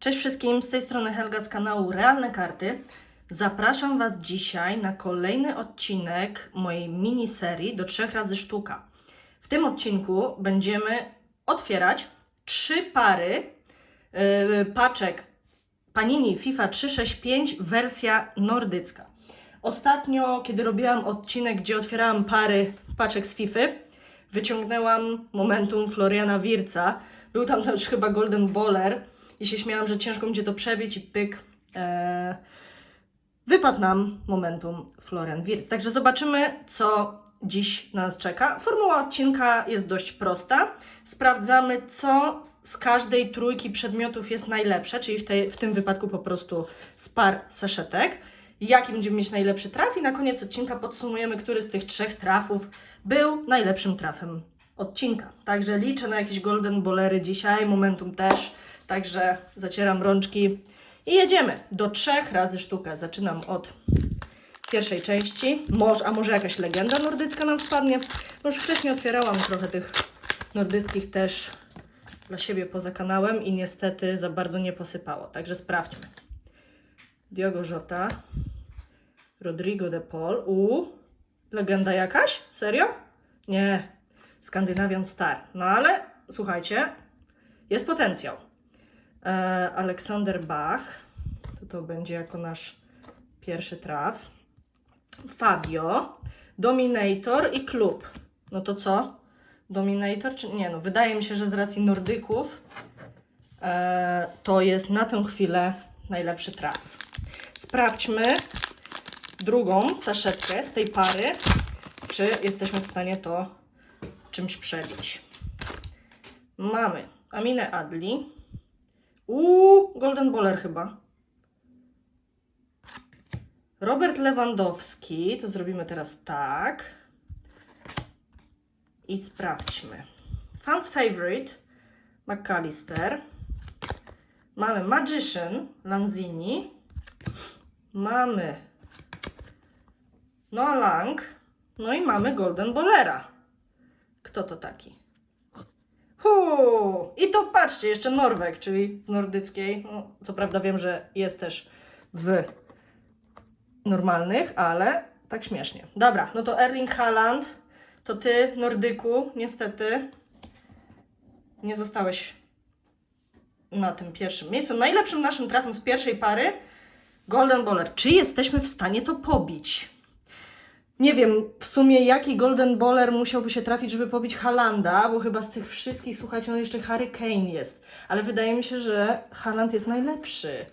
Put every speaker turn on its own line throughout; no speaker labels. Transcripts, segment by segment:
Cześć wszystkim, z tej strony Helga z kanału Realne Karty. Zapraszam Was dzisiaj na kolejny odcinek mojej miniserii do trzech razy sztuka. W tym odcinku będziemy otwierać trzy pary yy, paczek Panini FIFA 365 wersja nordycka. Ostatnio, kiedy robiłam odcinek, gdzie otwierałam pary paczek z FIFA, wyciągnęłam momentum Floriana Wirca. Był tam też chyba Golden Baller i się śmiałam, że ciężko będzie to przebić i pyk. E, wypadł nam momentum Florian Wirc. Także zobaczymy, co dziś nas czeka. Formuła odcinka jest dość prosta. Sprawdzamy, co z każdej trójki przedmiotów jest najlepsze, czyli w, tej, w tym wypadku po prostu z par saszetek. Jaki będziemy mieć najlepszy traf i na koniec odcinka podsumujemy, który z tych trzech trafów był najlepszym trafem odcinka. Także liczę na jakieś golden bolery dzisiaj, momentum też. Także zacieram rączki i jedziemy do trzech razy sztukę. Zaczynam od pierwszej części. Może, a może jakaś legenda nordycka nam wpadnie? No już wcześniej otwierałam trochę tych nordyckich też dla siebie poza kanałem i niestety za bardzo nie posypało. Także sprawdźmy. Diogo Jota, Rodrigo de Paul. U, legenda jakaś? Serio? Nie. Skandinavian Star. No ale słuchajcie, jest potencjał. E, Aleksander Bach, to to będzie jako nasz pierwszy traf. Fabio, Dominator i Klub. No to co? Dominator czy nie? No wydaje mi się, że z racji Nordyków e, to jest na tę chwilę najlepszy traf. Sprawdźmy drugą saszetkę z tej pary, czy jesteśmy w stanie to czymś przebić. Mamy Aminę Adli. Uuu, Golden Baller chyba. Robert Lewandowski. To zrobimy teraz tak. I sprawdźmy. Fans Favorite McAllister. Mamy Magician Lanzini. Mamy Noah Lang. No i mamy Golden Bowlera. Kto to taki? I to patrzcie, jeszcze Norweg, czyli z nordyckiej. No, co prawda wiem, że jest też w normalnych, ale tak śmiesznie. Dobra, no to Erling Haaland, to ty, Nordyku, niestety nie zostałeś na tym pierwszym miejscu. Najlepszym naszym trafem z pierwszej pary Golden Baller. Czy jesteśmy w stanie to pobić? Nie wiem w sumie jaki Golden Baller musiałby się trafić, żeby pobić Halanda, bo chyba z tych wszystkich, słuchajcie, no jeszcze Harry Kane jest. Ale wydaje mi się, że Haaland jest najlepszy.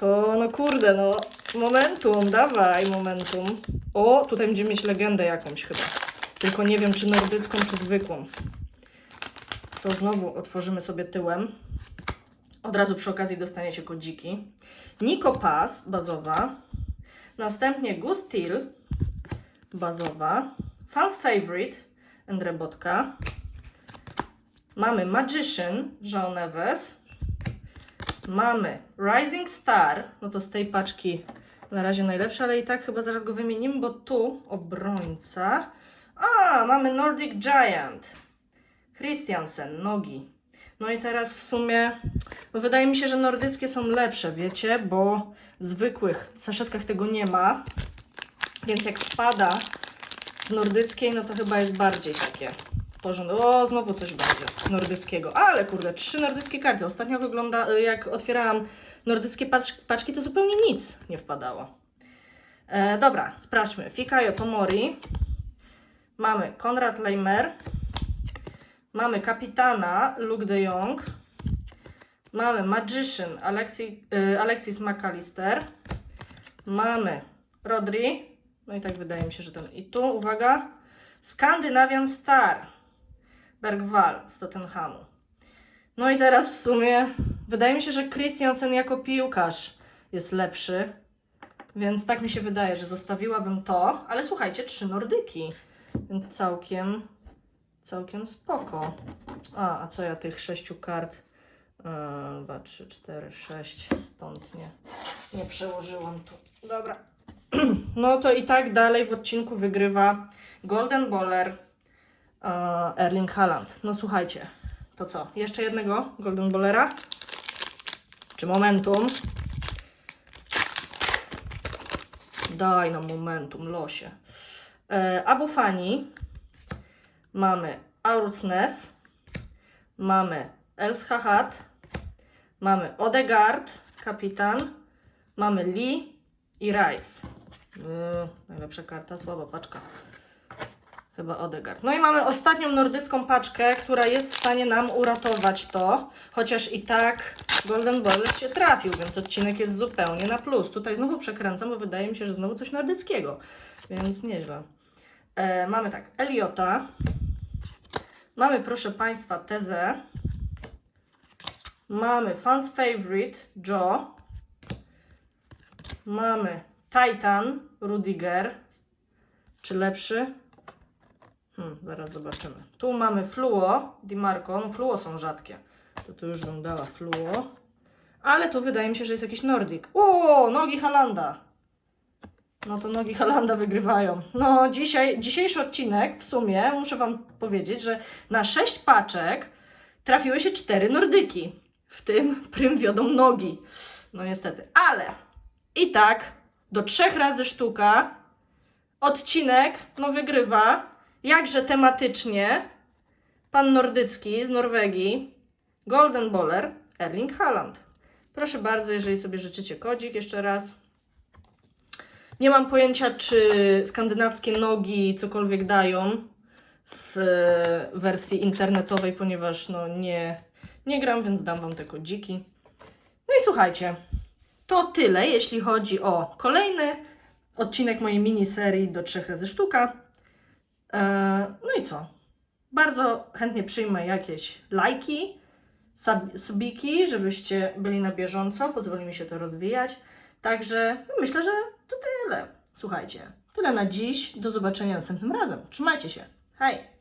To no kurde, no momentum, dawaj momentum. O, tutaj będziemy mieć legendę jakąś chyba. Tylko nie wiem, czy nordycką, czy zwykłą. To znowu otworzymy sobie tyłem. Od razu przy okazji dostaniecie kodziki. Nico Pass, bazowa. Następnie Gustil, bazowa. Fans Favorite, Endrebotka. Mamy Magician, Jean Neves. Mamy Rising Star, no to z tej paczki na razie najlepsze, ale i tak chyba zaraz go wymienimy, bo tu obrońca. A, mamy Nordic Giant. Christiansen, nogi. No i teraz w sumie, no wydaje mi się, że nordyckie są lepsze, wiecie, bo w zwykłych saszetkach tego nie ma. Więc jak wpada w nordyckiej, no to chyba jest bardziej takie porządne. O, znowu coś będzie nordyckiego. Ale kurde, trzy nordyckie karty. Ostatnio jak, ogląda, jak otwierałam nordyckie pacz, paczki, to zupełnie nic nie wpadało. E, dobra, sprawdźmy. Fikayo Tomori. Mamy Konrad Leimer. Mamy kapitana Luke de Jong. Mamy Magician Alexi, y, Alexis McAllister. Mamy Rodri. No i tak wydaje mi się, że ten. I tu, uwaga, Skandinavian Star. Bergwall z Tottenhamu. No i teraz w sumie wydaje mi się, że Christiansen jako piłkarz jest lepszy. Więc tak mi się wydaje, że zostawiłabym to. Ale słuchajcie, trzy nordyki. Więc całkiem, całkiem spoko. A, a co ja tych sześciu kart? 2, 3, 4, 6 stąd nie, nie przełożyłam tu. Dobra. No to i tak dalej w odcinku wygrywa Golden Baller e, Erling Haaland. No słuchajcie, to co? Jeszcze jednego Golden Ballera? czy momentum. Daj nam momentum, losie. E, Abu Fani. Mamy Aurus Ness. Mamy Elshahat. Mamy Odegaard, kapitan. Mamy Lee i Rice. Yy, najlepsza karta, słaba paczka. Chyba Odegaard. No i mamy ostatnią nordycką paczkę, która jest w stanie nam uratować to. Chociaż i tak Golden Ball się trafił, więc odcinek jest zupełnie na plus. Tutaj znowu przekręcam, bo wydaje mi się, że znowu coś nordyckiego. Więc nieźle. E, mamy tak, Eliota. Mamy, proszę Państwa, Tezę. Mamy Fans Favorite, Joe. Mamy Titan, Rudiger. Czy lepszy? Hmm, zaraz zobaczymy. Tu mamy Fluo, Dimarco. No Fluo są rzadkie. To tu już bym dała Fluo. Ale tu wydaje mi się, że jest jakiś Nordik. O, nogi Halanda. No to nogi Halanda wygrywają. No dzisiaj, dzisiejszy odcinek w sumie muszę Wam powiedzieć, że na 6 paczek trafiły się 4 Nordyki. W tym prym wiodą nogi. No niestety. Ale i tak do trzech razy sztuka odcinek no wygrywa jakże tematycznie pan nordycki z Norwegii Golden Bowler Erling Haaland. Proszę bardzo, jeżeli sobie życzycie kodzik jeszcze raz. Nie mam pojęcia, czy skandynawskie nogi cokolwiek dają w e, wersji internetowej, ponieważ no nie, nie gram, więc dam Wam te kodziki. No i słuchajcie, to tyle, jeśli chodzi o kolejny odcinek mojej miniserii do trzech razy sztuka. E, No i co? Bardzo chętnie przyjmę jakieś lajki, sub- subiki, żebyście byli na bieżąco, pozwoli mi się to rozwijać. Także no myślę, że to tyle. Słuchajcie, tyle na dziś. Do zobaczenia następnym razem. Trzymajcie się. Hej!